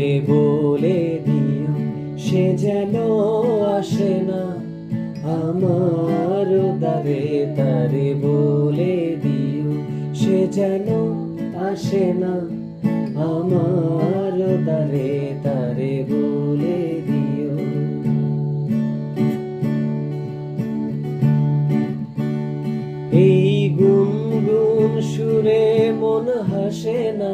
তারে বলে দিও, সে যেন আসে না। আমার দারে তারে বলে দিও, সে যেন আসে না। আমার দারে তারে বলে দিও। এই গুনগুন সুরে মন হাসে না।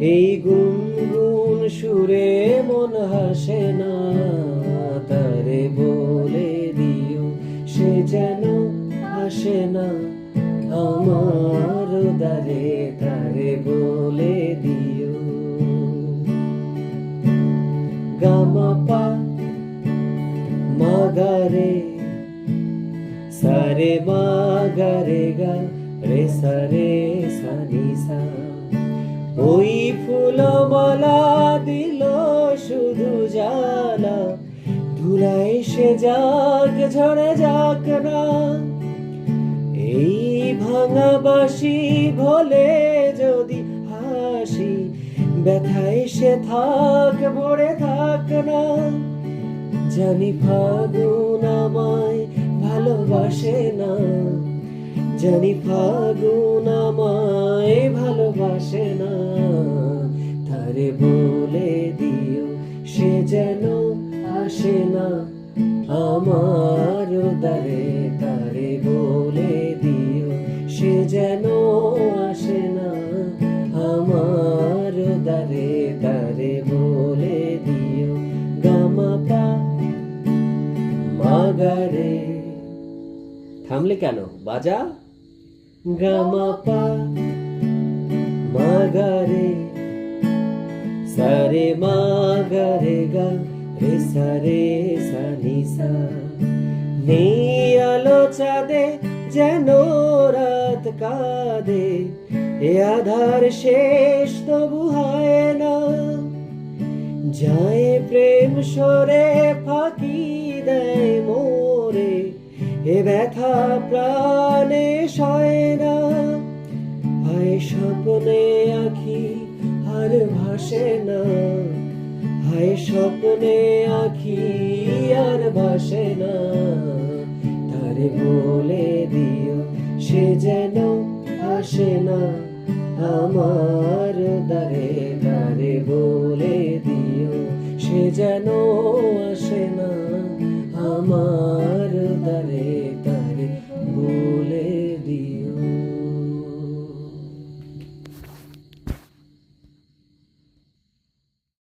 এই গুনগুন সুরে মন হাসে না, তারে বলে দিও সে যেন আসে না। আমার দারে তারে বলে দিও। গামাপা মাগারে, সারে মাগারে গা, রে সারে সানি সা ওই ফুলমালা দিল শুধু জানা। ধুলাই সে যাক, ঝরে যাক না। এই ভাঙা বাসি ভোলে যদি হাসি, ব্যথায় সে থাক ভরে থাক না। জানি ফাগুন আমায় ভালোবাসে না। জানি ফাগুন আমায় ভালোবাসে তারে বলে দিও, সে যেন আসে না। আমার দ্বারে তারে বলে দিও, সে যেন আসে না। আমার দ্বারে তারে বলে দিও গামাপা মাগারে। থামলে কেন? বাজা? গামাপা মাগারে। সারে মাগারে গা রে সারে সানি সা নেই আলো চাঁদে যেন রাত কাঁদে এ আধার শেষ তবু হয় না যায় প্রেম সরে ফাঁকি দেয় মোরে এ ব্যথা প্রাণে সয় না হায় স্বপ্নে আখি আর ভাসে না। হায় স্বপ্নে আখি আর ভাসে না। তারে বলে দিও, সে যেন আসে না। আমার দ্বারে তারে বলে দিও, সে যেন আসে না। আমার দ্বারে